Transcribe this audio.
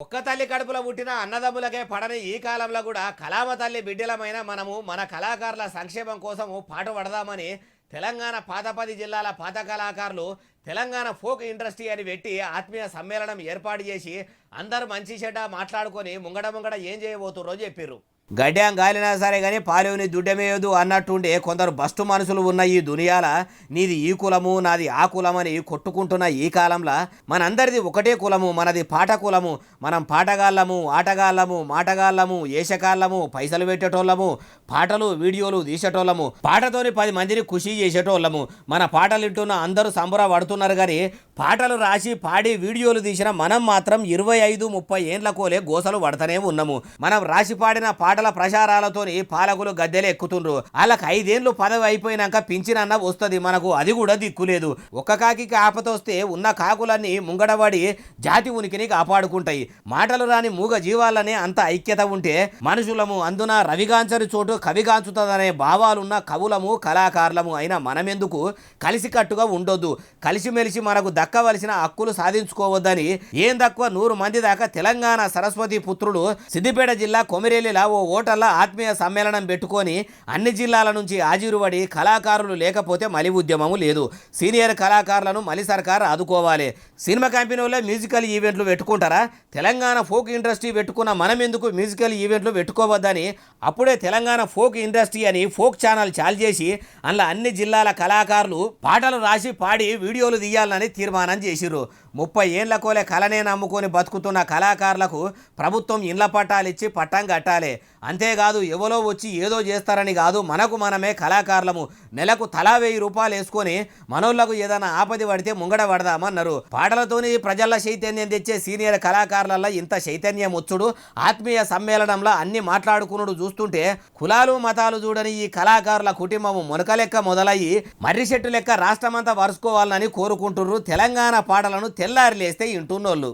ఒక్క తల్లి కడుపులో పుట్టిన అన్నదమ్ములకే పడని ఈ కాలంలో కూడా కళామ తల్లి బిడ్డలమైన మనము మన కళాకారుల సంక్షేమం కోసము పాటుపడదామని తెలంగాణ పాతపది జిల్లాల పాత కళాకారులు తెలంగాణ ఫోక్ ఇండస్ట్రీ అని పెట్టి ఆత్మీయ సమ్మేళనం ఏర్పాటు చేసి అందరూ మంచి చెడ్డ మాట్లాడుకొని ముంగడ ముంగడ ఏం చేయబోతుర్రో చెప్పిర్రు. గడ్డాం గాలినా సరే కానీ పాలేవుని దుడ్డమేయదు అన్నట్టుండే కొందరు బస్టు మనుషులు ఉన్న ఈ దునియాల నీది ఈ కులము నాది ఆ కులమని కొట్టుకుంటున్న ఈ కాలంలో మనందరిది ఒకటే కులము మనది పాట కులము మనం పాటగాళ్ళము ఆటగాళ్ళము మాటగాళ్ళము ఏషకాళ్ళము పైసలు పెట్టేటోళ్ళము పాటలు వీడియోలు తీసేటోళ్ళము పాటతోని పది మందిని ఖుషి చేసేటోళ్ళము. మన పాటలు వింటున్న అందరూ సంబర పడుతున్నారు కానీ పాటలు రాసి పాడి వీడియోలు తీసిన మనం మాత్రం ఇరవై ఐదు ముప్పై ఏండ్ల కోలే గోసలు పడతనే ఉన్నాము. మనం రాసి పాడిన పాటల ప్రచారాలతోని పాలకులు గద్దెలు ఎక్కుతుండ్రు. వాళ్ళకి ఐదేండ్లు పదవి అయిపోయినాక పింఛనన్న వస్తుంది మనకు అది కూడా దిక్కులేదు. ఒక్క కాకి ఆపతొస్తే ఉన్న కాకులన్నీ ముంగడబడి జాతి ఉనికిని కాపాడుకుంటాయి. మాటలు రాని మూగ జీవాలనే అంత ఐక్యత ఉంటే మనుషులము అందున రవిగాంచని చోటు కవిగాంచుతుందనే భావాలున్న కవులము కళాకారులము అయిన మనమెందుకు కలిసికట్టుగా ఉండొద్దు. కలిసిమెలిసి మనకు దక్కవలసిన హక్కులు సాధించుకోవద్దని ఏం తక్కువ నూరు మంది దాకా తెలంగాణ సరస్వతి పుత్రుడు సిద్దిపేట జిల్లా కొమిరేలిలా ఓ ఓటర్ల ఆత్మీయ సమ్మేళనం పెట్టుకొని అన్ని జిల్లాల నుంచి హాజీరుపడి కళాకారులు లేకపోతే మలి ఉద్యమము లేదు. సీనియర్ కళాకారులను మలి సర్కార్ ఆదుకోవాలి. సినిమా కంపెనీలో మ్యూజికల్ ఈవెంట్లు పెట్టుకుంటారా? తెలంగాణ ఫోక్ ఇండస్ట్రీ పెట్టుకున్న మనం ఎందుకు మ్యూజికల్ ఈవెంట్లు పెట్టుకోవద్దని అప్పుడే తెలంగాణ ఫోక్ ఇండస్ట్రీ అని ఫోక్ ఛానల్ చాలు చేసి అందులో అన్ని జిల్లాల కళాకారులు పాటలు రాసి పాడి వీడియోలు తీయాలని తీర్మానం చేసిర్రు. ముప్పై ఏళ్ళకోలే కళనే నమ్ముకొని బతుకుతున్న కళాకారులకు ప్రభుత్వం ఇండ్ల పట్టాలు ఇచ్చి పట్టం కట్టాలి. అంతేకాదు ఎవరో వచ్చి ఏదో చేస్తారని కాదు మనకు మనమే కళాకారులము. నెలకు తలా వెయ్యి రూపాయలు వేసుకొని మనోళ్ళకు ఏదైనా ఆపది పడితే ముంగడ పడదామన్నారు. పాటలతోని ప్రజల చైతన్యం తెచ్చే సీనియర్ కళాకారులలో ఇంత చైతన్యం వచ్చుడు ఆత్మీయ సమ్మేళనంలో అన్ని మాట్లాడుకునుడు చూస్తుంటే కులాలు మతాలు చూడని ఈ కళాకారుల కుటుంబము మొనకలెక్క మొదలయ్యి మర్రి చెట్టు లెక్క రాష్ట్రమంతా వరుసుకోవాలని కోరుకుంటున్నారు తెలంగాణ తెలంగాణ పాటలను తెల్లారి లేస్తే ఇంటున్నోళ్ళు